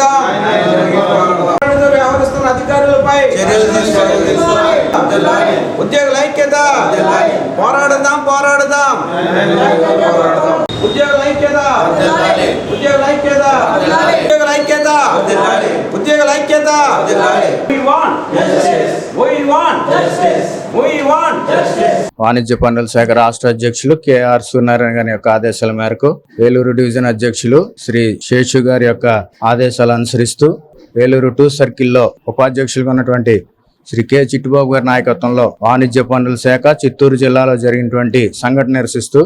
పోరాడుతూ వ్యవహరిస్తున్న అధికారులపై ఉద్యోగుల ఐక్యత పోరాడదాం పోరాడదాం. ఉద్యోగుల ఐక్యత ఉద్యోగుల ఐక్యత ఉద్యోగుల ఐక్యత ఉద్యోగుల ఐక్యత వాణిజ్య పన్నుల శాఖ రాష్ట్ర అధ్యక్షులు కేఆర్ సూర్యనారాయణ గారి యొక్క ఆదేశాల మేరకు వేలూరు డివిజన్ అధ్యక్షులు శ్రీ శేషు గారి యొక్క ఆదేశాలు అనుసరిస్తూ ఏలూరు టూ సర్కిల్లో ఉపాధ్యక్షులుగా ఉన్నటువంటి శ్రీ కె. చిట్టుబాబు గారి నాయకత్వంలో వాణిజ్య పన్నుల శాఖ చిత్తూరు జిల్లాలో జరిగినటువంటి సంఘటన నిరసిస్తూ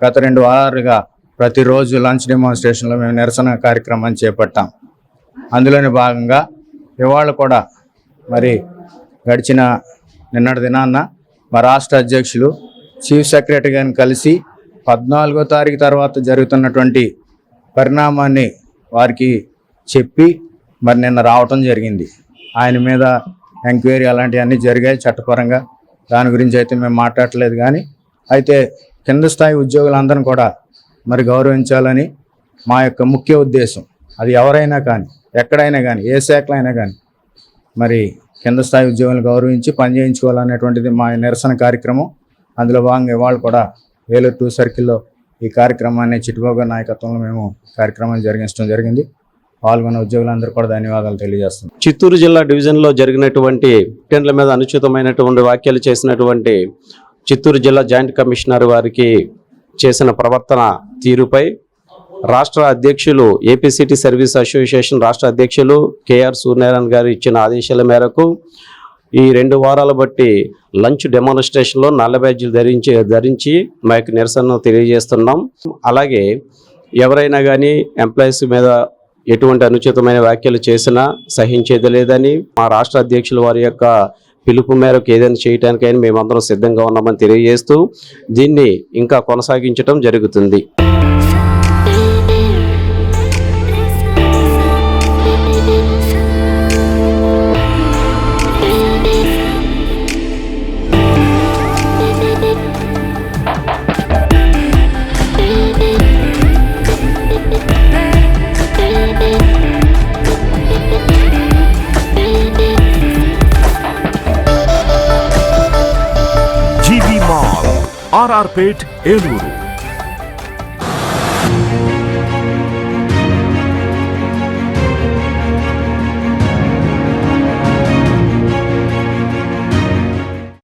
గత రెండు వారాలుగా ప్రతిరోజు లంచ్ డెమాన్స్ట్రేషన్లో మేము నిరసన కార్యక్రమాన్ని చేపట్టాం. అందులోని భాగంగా ఇవాళ కూడా మరి గడిచిన నిన్నటి దినాన్న మా రాష్ట్ర అధ్యక్షులు చీఫ్ సెక్రటరీ గారిని కలిసి పద్నాలుగో తారీఖు తర్వాత జరుగుతున్నటువంటి పరిణామాన్ని వారికి చెప్పి మరి నిన్న రావటం జరిగింది. ఆయన మీద ఎంక్వైరీ అలాంటివన్నీ జరిగాయి చట్టపరంగా. దాని గురించి అయితే మేము మాట్లాడలేదు కానీ అయితే కింద స్థాయి ఉద్యోగులందరం కూడా మరి గౌరవించాలని మా యొక్క ముఖ్య ఉద్దేశం. అది ఎవరైనా కానీ ఎక్కడైనా కానీ ఏ శాఖలో అయినా కానీ మరి కింద స్థాయి ఉద్యోగులను గౌరవించి పని చేయించుకోవాలనేటువంటిది మా నిరసన కార్యక్రమం. అందులో భాగంగా ఇవాళ కూడా ఏలూరు టూ సర్కిల్లో ఈ కార్యక్రమాన్ని చిట్టుబాబు నాయకత్వంలో మేము కార్యక్రమాన్ని జరిగించడం జరిగింది. పాల్గొన్న ఉద్యోగులందరూ కూడా ధన్యవాదాలు తెలియజేస్తున్నాం. చిత్తూరు జిల్లా డివిజన్లో జరిగినటువంటి టెండ్ల మీద అనుచితమైనటువంటి వ్యాఖ్యలు చేసినటువంటి చిత్తూరు జిల్లా జాయింట్ కమిషనర్ వారికి చేసిన ప్రవర్తన తీరుపై రాష్ట్ర అధ్యక్షులు ఏపీసీటీ సర్వీస్ అసోసియేషన్ రాష్ట్ర అధ్యక్షులు కేఆర్ సూర్యనారాయణ గారు ఇచ్చిన ఆదేశాల మేరకు ఈ రెండు వారాల బట్టి లంచ్ డెమాన్స్ట్రేషన్లో నల్ల బ్యాడ్జీలు ధరించి ధరించి మా యొక్క నిరసనను తెలియజేస్తున్నాం. అలాగే ఎవరైనా కానీ ఎంప్లాయీస్ మీద ఎటువంటి అనుచితమైన వ్యాఖ్యలు చేసినా సహించేది లేదని మా రాష్ట్ర అధ్యక్షుల వారి యొక్క పిలుపు మేరకు ఏదైనా చేయడానికైనా మేమందరం సిద్ధంగా ఉన్నామని తెలియజేస్తూ దీన్ని ఇంకా కొనసాగించడం జరుగుతుంది. R R Pet Eluru.